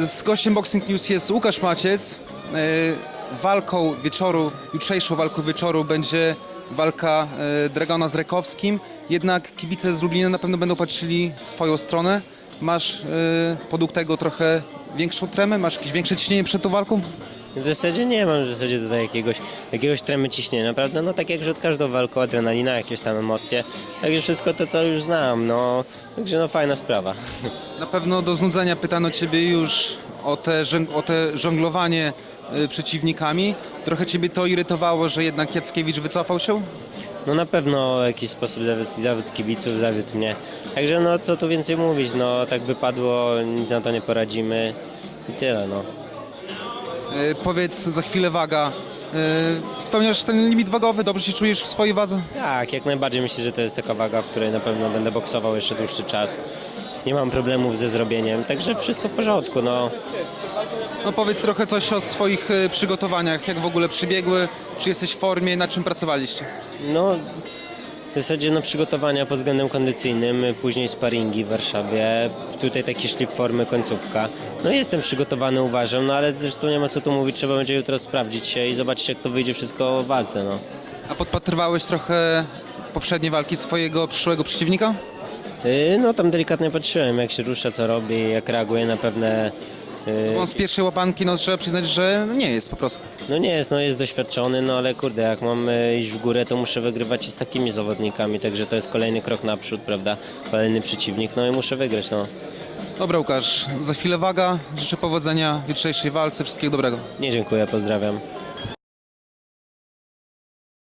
Z gościem Boxing News jest Łukasz Maciec. E, Walką wieczoru, jutrzejszą walką wieczoru będzie walka e, Dragona z Rekowskim. Jednak kibice z Lublina na pewno będą patrzyli w Twoją stronę. Masz e, podług tego trochę większą tremę? Masz jakieś większe ciśnienie przed tą walką? W zasadzie nie mam w zasadzie tutaj jakiegoś, jakiegoś tremy ciśnienia, naprawdę, no tak jak przed każdą walką, adrenalina, jakieś tam emocje, także wszystko to, co już znam, no, także no fajna sprawa. Na pewno do znudzenia pytano Ciebie już o te, o te żonglowanie e, przeciwnikami. Trochę Ciebie to irytowało, że jednak Jackiewicz wycofał się? No na pewno w jakiś sposób zawiódł, zawiódł kibiców, zawiódł mnie, także no co tu więcej mówić, no tak wypadło, nic na to nie poradzimy i tyle, no. E, Powiedz za chwilę waga. E, Spełniasz ten limit wagowy? Dobrze się czujesz w swojej wadze? Tak, jak najbardziej myślę, że to jest taka waga, w której na pewno będę boksował jeszcze dłuższy czas. Nie mam problemów ze zrobieniem, także wszystko w porządku, no. No powiedz trochę coś o swoich e, przygotowaniach, jak w ogóle przybiegły, czy jesteś w formie, nad czym pracowaliście? No, w zasadzie no, przygotowania pod względem kondycyjnym, później sparingi w Warszawie, tutaj taki szlif formy, końcówka. No jestem przygotowany, uważam, no ale zresztą nie ma co tu mówić, trzeba będzie jutro sprawdzić się i zobaczyć jak to wyjdzie wszystko w walce, no. A podpatrywałeś trochę poprzednie walki swojego przyszłego przeciwnika? Yy, no tam delikatnie patrzyłem, jak się rusza, co robi, jak reaguje na pewne... Yy, On z pierwszej łapanki, no trzeba przyznać, że nie jest po prostu. no nie jest, no jest doświadczony, no ale kurde, jak mam yy, iść w górę, to muszę wygrywać i z takimi zawodnikami, także to jest kolejny krok naprzód, prawda, kolejny przeciwnik, no i muszę wygrać, no. Dobra Łukasz, za chwilę waga, życzę powodzenia w jutrzejszej walce, wszystkiego dobrego. Nie dziękuję, pozdrawiam.